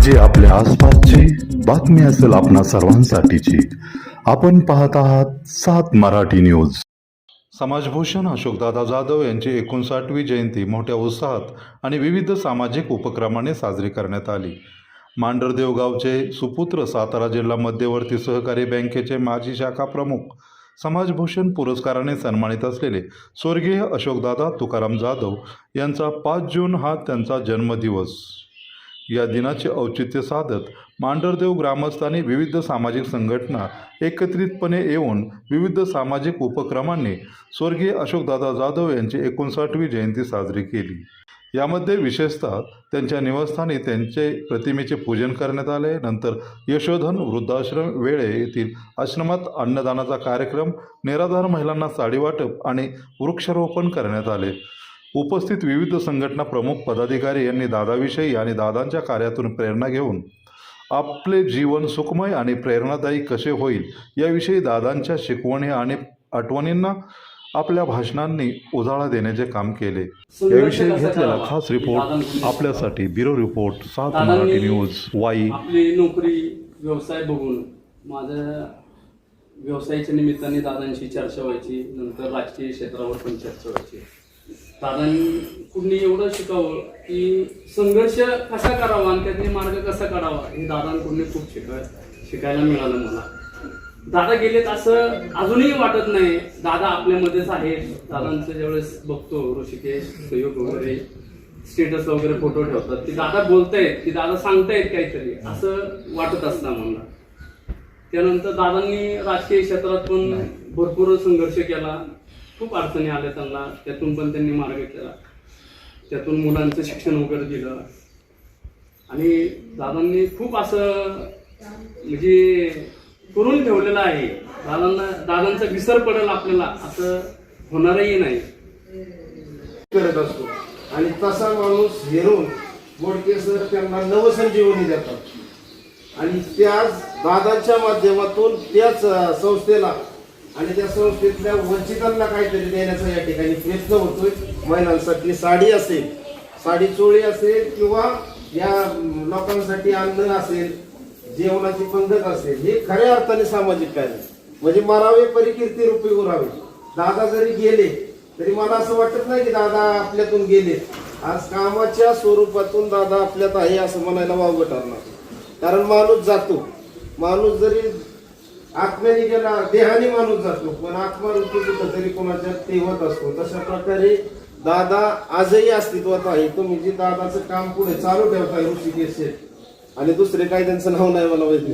म्हणजे आपल्या आसपासची बातमी असेल आपणा सर्वांसाठीची. आपण पाहत आहात सात मराठी न्यूज. समाजभूषण अशोकदादा जाधव यांची एकोणसाठवी जयंती मोठ्या उत्साहात आणि विविध सामाजिक उपक्रमाने साजरी करण्यात आली. मांढरदेव गावचे सुपुत्र सातारा जिल्हा मध्यवर्ती सहकारी बँकेचे माजी शाखा प्रमुख समाजभूषण पुरस्काराने सन्मानित असलेले स्वर्गीय अशोकदादा तुकाराम जाधव यांचा पाच जून हा त्यांचा जन्मदिवस. या दिनाचे औचित्य साधत मांढरदेव ग्रामस्थांनी विविध सामाजिक संघटना एकत्रितपणे येऊन विविध सामाजिक उपक्रमांनी स्वर्गीय अशोकदादा जाधव यांची एकोणसाठवी जयंती साजरी केली. यामध्ये विशेषतः त्यांच्या निवासस्थानी त्यांचे प्रतिमेचे पूजन करण्यात आले. नंतर यशोधन वृद्धाश्रम वेळे येथील आश्रमात अन्नदानाचा कार्यक्रम निराधार महिलांना साडी वाटप आणि वृक्षारोपण करण्यात आले. उपस्थित विविध संघटना प्रमुख पदाधिकारी यांनी दादाविषयी आणि दादांच्या कार्यातून प्रेरणा घेऊन आपले जीवन सुखमय आणि प्रेरणादायी कसे होईल याविषयी दादांच्या शिकवणी आणि आठवणींना आपल्या भाषणांनी उजाळा देण्याचे काम केले. याविषयी घेतलेला खास रिपोर्ट आपल्यासाठी ब्युरो रिपोर्ट सात मराठी न्यूज वाई. आपली नोकरी व्यवसाय बघून माझ्या व्यवसायाच्या निमित्ताने दादांशी चर्चा व्हायची नंतर राजकीय क्षेत्रावर पण चर्चा व्हायची. दादांनी एवढं शिकावं की संघर्ष कसा करावा आणि त्यातनी मार्ग कसा काढावा हे दादांकडून खूप शिकाय शिकायला मिळालं मला. दादा गेलेत असं अजूनही वाटत नाही. दादा आपल्यामध्येच आहेत दादांचं ज्यावेळेस बघतो ऋषिकेश सहयोग वगैरे स्टेटस वगैरे फोटो ठेवतात. की दादा बोलतायत की दादा सांगतायत काहीतरी. असं वाटत असतं मला त्यानंतर दादांनी राजकीय क्षेत्रात पण भरपूर संघर्ष केला. खूप अडचणी आल्या त्यांना. त्यातून पण त्यांनी मार्ग केला त्यातून मुलांचं शिक्षण वगैरे दिलं. आणि दादांनी खूप असं म्हणजे करून ठेवलेलं आहे. दादांना दादांचा विसर पडेल आपल्याला. असं होणारही नाही. करत असतो. आणि तसा माणूस हेरून मोडके सर त्यांना नवसंजीवनी देतात. आणि त्याच दादांच्या माध्यमातून त्याच संस्थेला आणि त्या संस्थेतल्या वंचितांना काहीतरी देण्याचा या ठिकाणी प्रयत्न होतोय. महिलांसाठी साडी असेल साडी चोळी असेल किंवा या लोकांसाठी अन्न असेल जेवणाची पंगत असेल हे खऱ्या अर्थाने सामाजिक कार्य म्हणजे मरावे परिकीर्ती रूपी उरावे. दादा जरी गेले तरी मला असं वाटत नाही की दादा आपल्यातून गेले. आज कामाच्या स्वरूपातून दादा आपल्यात आहे असं म्हणायला वावगं ठरणार कारण माणूस जातो. माणूस जरी आत्म्याने गेला देहाने माणूस जातो पण आत्मा कुठं तरी कोणाच्या तेवत असतो. तशा प्रकारे दादा आजही अस्तित्वात आहे. तुम्ही जे दादाचं काम पुढे चालू ठेवताय ऋषिकेश शेठ आणि दुसरे काही त्यांचं नाव नाही मला माहिती.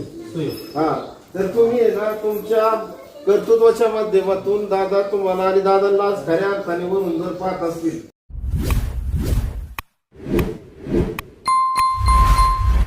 हा. तर तुम्ही आहे ना तुमच्या कर्तृत्वाच्या माध्यमातून दादा तुम्हाला आणि दादांना आज खऱ्या अर्थाने वरून जर पाहत असतील